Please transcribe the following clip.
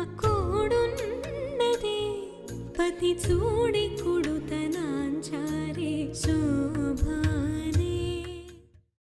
తమకూడున్నది పతి చూడి కొడుతనాంచారే శోభా.